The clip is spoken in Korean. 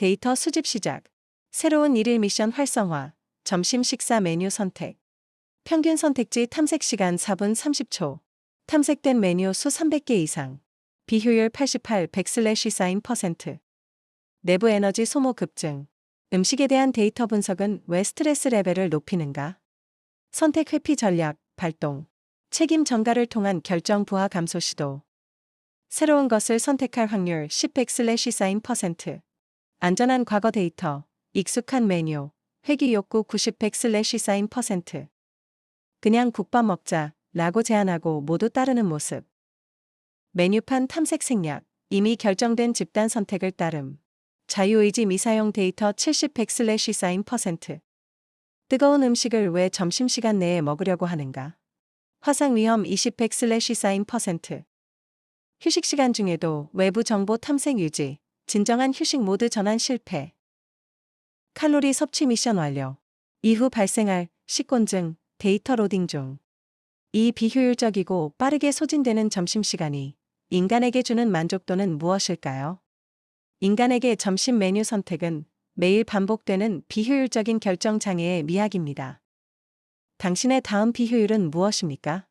데이터 수집 시작. 새로운 일일 미션 활성화. 점심 식사 메뉴 선택. 평균 선택지 탐색 시간 4분 30초. 탐색된 메뉴 수 300개 이상. 비효율 88 백슬래시 사인 퍼센트. 내부 에너지 소모 급증. 음식에 대한 데이터 분석은 왜 스트레스 레벨을 높이는가? 선택 회피 전략, 발동. 책임 전가를 통한 결정 부하 감소 시도. 새로운 것을 선택할 확률 10 백슬래시 사인 퍼센트. 안전한 과거 데이터, 익숙한 메뉴, 회귀 욕구 90 백슬래시 사인 퍼센트. 그냥 국밥 먹자 라고 제안하고 모두 따르는 모습. 메뉴판 탐색 생략, 이미 결정된 집단 선택을 따름. 자유의지 미사용 데이터 70 백슬래시 사인 퍼센트. 뜨거운 음식을 왜 점심시간 내에 먹으려고 하는가? 화상 위험 20 백슬래시 사인 퍼센트. 휴식 시간 중에도 외부 정보 탐색 유지, 진정한 휴식 모드 전환 실패. 칼로리 섭취 미션 완료. 이후 발생할 식곤증, 데이터 로딩 중. 이 비효율적이고 빠르게 소진되는 점심시간이 인간에게 주는 만족도는 무엇일까요? 인간에게 점심 메뉴 선택은 매일 반복되는 비효율적인 결정 장애의 미학입니다. 당신의 다음 비효율은 무엇입니까?